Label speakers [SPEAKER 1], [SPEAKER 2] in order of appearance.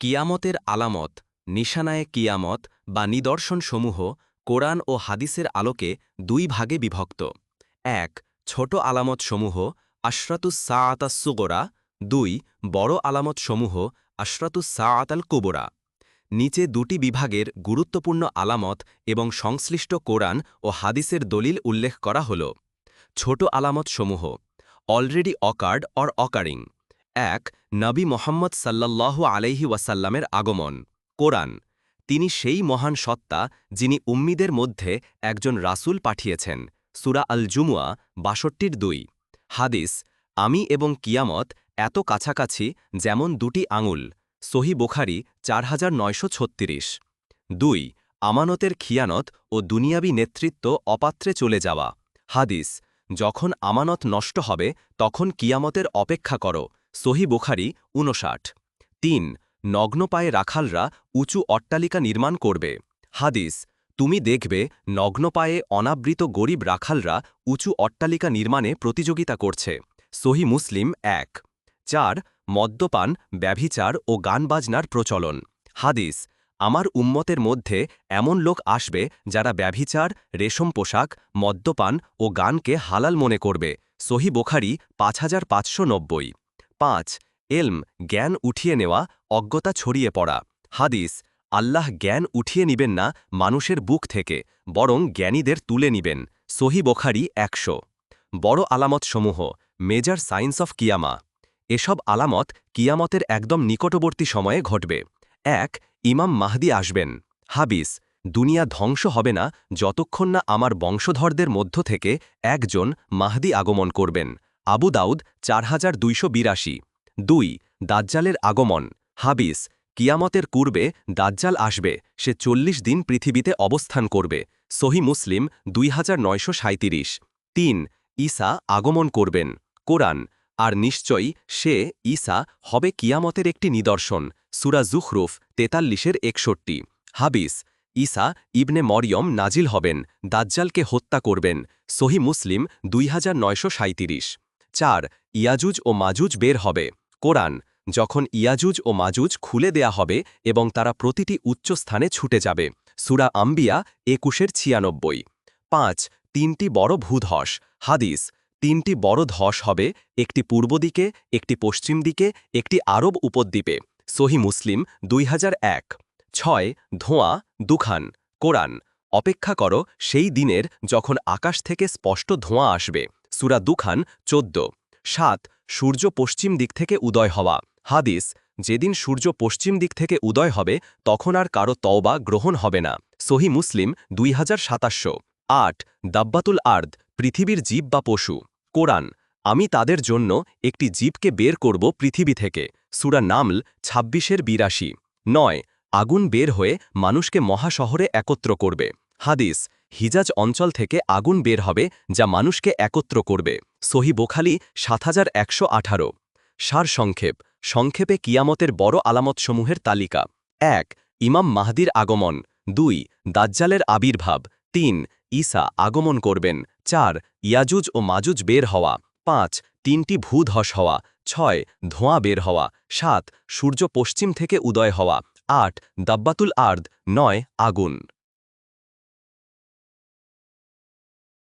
[SPEAKER 1] কিয়ামতের আলামত, নিশানায় কিয়ামত বা নিদর্শনসমূহ কোরআন ও হাদিসের আলোকে দুই ভাগে বিভক্ত। এক, ছোট আলামতসমূহ, আশরাতুস সাআতাস সুগরা দুই, বড় আলামতসমূহ, আশরাতুস সাআতাল কুবরা নিচে দুটি বিভাগের গুরুত্বপূর্ণ আলামত এবং সংশ্লিষ্ট কোরআন ও হাদিসের দলিল উল্লেখ করা হল। ছোট আলামতসমূহ, অলরেডি অকার্ড অর অকারিং। এক নবী মোহাম্মদ সাল্লাল্লাহু আলাইহি ওয়াসাল্লামের আগমন, কোরআন। তিনি সেই মহান সত্তা যিনি উম্মিদের মধ্যে একজন রাসূল পাঠিয়েছেন, সুরা আল জুমুয়া বাষট্টির দুই। হাদিস, আমি এবং কিয়ামত এত কাছাকাছি যেমন দুটি আঙুল, সহি বোখারি চার হাজার নয়শো ছত্রিশ। দুই, আমানতের খিয়ানত ও দুনিয়াবি নেতৃত্ব অপাত্রে চলে যাওয়া। হাদিস, যখন আমানত নষ্ট হবে তখন কিয়ামতের অপেক্ষা করো। সহি বোখারি উনষাট তিন নগ্ন পায়ে রাখালরা উঁচু অট্টালিকা নির্মাণ করবে। হাদিস, তুমি দেখবে নগ্ন পায়ে অনাবৃত গরিব রাখালরা উঁচু অট্টালিকা নির্মাণে প্রতিযোগিতা করছে। সহি মুসলিম এক। চার, মদ্যপান, ব্যভিচার ও গানবাজনার প্রচলন। হাদিস, আমার উম্মতের মধ্যে এমন লোক আসবে যারা ব্যভিচার, রেশম পোশাক, মদ্যপান ও গানকে হালাল মনে করবে। সহি বোখারি পাঁচ হাজার পাঁচশো নব্বই। পাঁচ, এলম, জ্ঞান উঠিয়ে নেওয়া, অজ্ঞতা ছড়িয়ে পড়া। হাদিস, আল্লাহ জ্ঞান উঠিয়ে নিবেন না মানুষের বুক থেকে, বরং জ্ঞানীদের তুলে নিবেন। সহি বোখারি একশো। বড় আলামতসমূহ মেজর সায়েন্স অফ কিয়ামা। এসব আলামত কিয়ামতের একদম নিকটবর্তী সময়ে ঘটবে। এক, ইমাম মাহদি আসবেন। হাবিস দুনিয়া ধ্বংস হবে না যতক্ষণ না আমার বংশধরদের মধ্য থেকে একজন মাহদি আগমন করবেন। আবু দাউদ চার হাজার দুইশো বিরাশি। দুই, দাজ্জালের আগমন। হাবিস, কিয়ামতের পূর্বে দাজ্জাল আসবে, সে চল্লিশ দিন পৃথিবীতে অবস্থান করবে। সহি মুসলিম দুই হাজার নয়শো সাঁত্রিশ তিন, ঈসা আগমন করবেন। কোরআন, আর নিশ্চয়ই সে, ঈসা, হবে কিয়ামতের একটি নিদর্শন। সুরা জুখরুফ তেতাল্লিশের একষট্টি। হাবিস, ঈসা ইবনে মরিয়ম নাজিল হবেন, দাজ্জালকে হত্যা করবেন। সহি মুসলিম দুই হাজার নয়শো চার, ইয়াজুজ ও মাজুজ বের হবে। কোরআন, যখন ইয়াজুজ ও মাজুজ খুলে দেয়া হবে এবং তারা প্রতিটি উচ্চ স্থানে ছুটে যাবে। সুরা আম্বিয়া, একুশের ছিয়ানব্বই। পাঁচ, তিনটি বড় ভূধস। হাদিস, তিনটি বড় ধস হবে, একটি পূর্ব দিকে, একটি পশ্চিম দিকে, একটি আরব উপদ্বীপে। সহি মুসলিম দুই এক। ছয়, ধোঁয়া, দুখান। কোরআন, অপেক্ষা করো, সেই দিনের যখন আকাশ থেকে স্পষ্ট ধোঁয়া আসবে। সুরা দুখান, চোদ্দ। সাত, সূর্য পশ্চিম দিক থেকে উদয় হওয়া। হাদিস, যেদিন সূর্য পশ্চিম দিক থেকে উদয় হবে, তখন আর কারও তওবা গ্রহণ হবে না। সহি মুসলিম দুই হাজার সাতাশশো। আট, দাব্বাতুল আর্দ, পৃথিবীর জীব বা পশু। কোরআন, আমি তাদের জন্য একটি জীবকে বের করব পৃথিবী থেকে। সুরা নামল, ছাব্বিশের বিরাশি। নয়, আগুন বের হয়ে মানুষকে মহাশহরে একত্র করবে। হাদিস হিজাজ অঞ্চল থেকে আগুন বের হবে, যা মানুষকে একত্র করবে। সহি বোখালি, সাত হাজার একশো আঠারো। সার সংক্ষেপ। সংক্ষেপে কিয়ামতের বড় আলামতসমূহের তালিকা। এক, ইমাম মাহদির আগমন। দুই, দাজ্জালের আবির্ভাব। তিন, ঈসা আগমন করবেন। চার, ইয়াজুজ ও মাজুজ বের হওয়া। পাঁচ, তিনটি ভূধস হওয়া। ছয়, ধোঁয়া বের হওয়া। সাত, সূর্য পশ্চিম থেকে উদয় হওয়া। আট, দাব্বাতুল আর্দ। নয়, আগুন।